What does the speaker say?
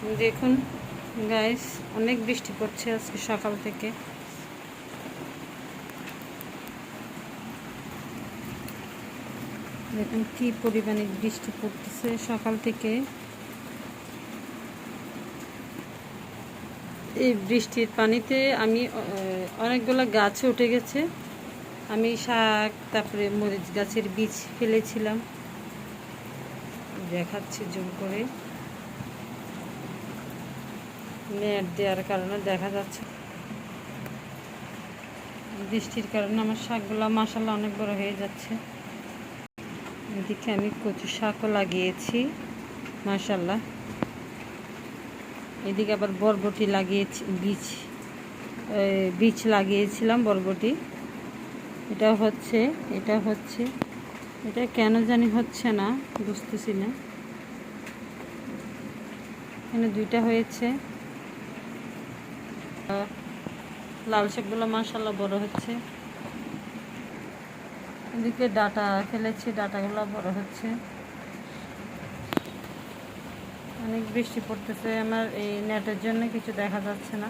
দেখুন গাইস অনেক বৃষ্টি পড়ছে আজকে সকাল থেকে। দেখুন, কি পরিমাণে বৃষ্টি পড়তেছে সকাল থেকে। এই বৃষ্টির পানিতে আমি অনেকগুলো গাছে উঠে গেছে। আমি শাক, তারপরে মরিচ গাছের বীজ ফেলেছিলাম। দেখাচ্ছি জুম করে। নেট দেওয়ার কারণে দেখা যাচ্ছে। বৃষ্টির কারণে আমার শাকগুলো মাসাল্লাহ অনেক বড় হয়ে যাচ্ছে। এদিকে আমি কচু শাকও লাগিয়েছি মাসাল্লাহ এদিকে আবার বরবটি লাগিয়েছি, বীজ বীজ লাগিয়েছিলাম বরবটি। এটা হচ্ছে এটা হচ্ছে, এটা কেন জানি হচ্ছে না, বুঝতেছি না। এখানে দুইটা হয়েছে। লাল শাকগুলো মাসাল্লাহ বড় হচ্ছে। এদিকে ডাটা ফেলেছি, ডাটাগুলো বড় হচ্ছে। অনেক বৃষ্টি পড়তেছে, আমার এই নেটের জন্য কিছু দেখা যাচ্ছে না।